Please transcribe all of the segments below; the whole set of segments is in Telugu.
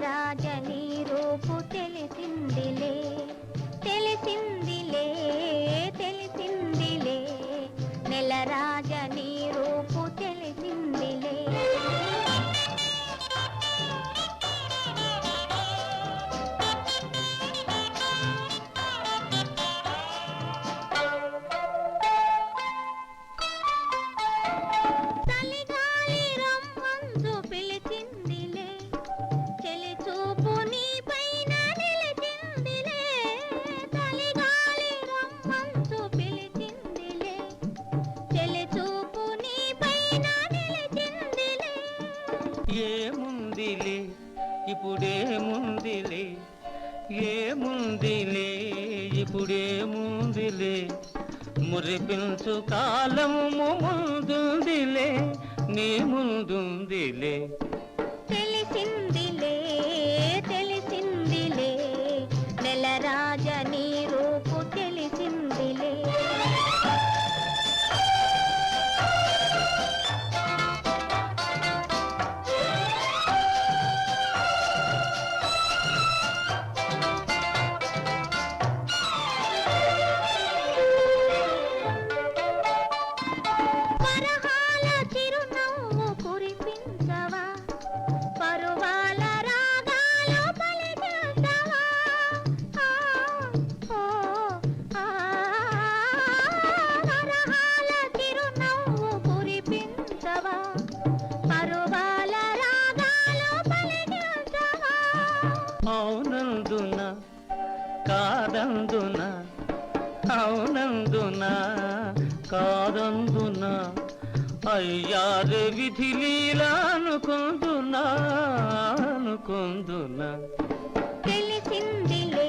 రాజని రూపు తెలిసి ఏముందిలే? ఇప్పుడేముందిలే? ఏముందిలే? ఇప్పుడేముందిలే? మురిపించు కాలము ముందుందిలే నీ ముందుందిలే. అవునందున కాదందున అవునందున కాదందున. అయ్యారు విధి లీలా అనుకుందునా అనుకుందునా. తెలిసిందిలే.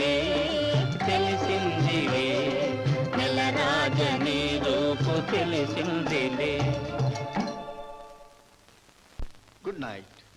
good night.